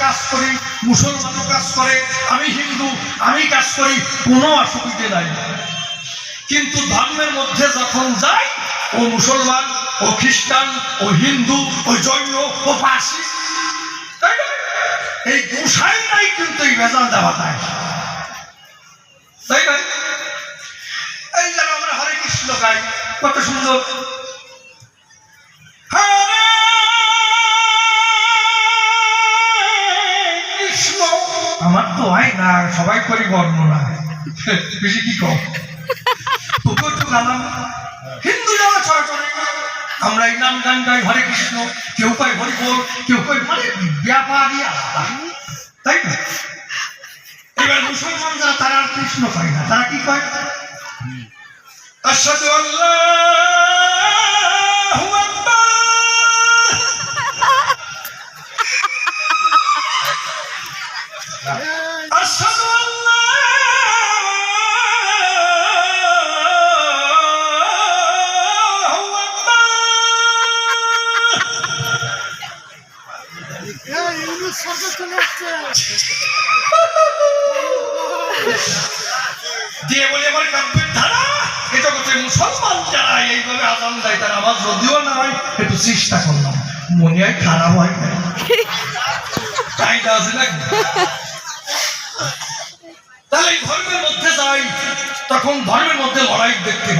কাজ করি, মুসলমানও কাজ করে, আমি হিন্দু, আমি কাজ করি, কোনো অসুবিধে নাই। কিন্তু ধর্মের মধ্যে যখন যাই, ও মুসলমান, ও খ্রিস্টান, ও হিন্দু, ও জৈন, ও পার্সি, তাই? এই গোসাই নাই কিন্তু এই ভেজাল দেওয়া তাই না? এই যেন আমরা হরে কৃষ্ণ গাই, কত সুন্দর। আমার তো হয় না, সবাই করি বর্ণনা। বেশি কি কম? তবু একটু গালাম হিন্দু যাওয়া ছড়া আমরা এই গান গাই হরে কৃষ্ণ, কেউ কয় হরি বল কেউ কয় মানে ব্যাপারই আলাদা। তাই না? এবার মুসলমান যারা, তারা আর কৃষ্ণ কয় না, তারা কি কয়? আল্লাহু আশহাদু দিয়ে বলে আমার কাব্যের ধারা এ জগতে মুসলমান যারা এইভাবে আজান দেয় তারা আমার যদিও না হয় একটু চেষ্টা করলাম। মনে হয় খারাপ হয় না তখন ধর্মের মধ্যে লড়াই দেখতে পাই।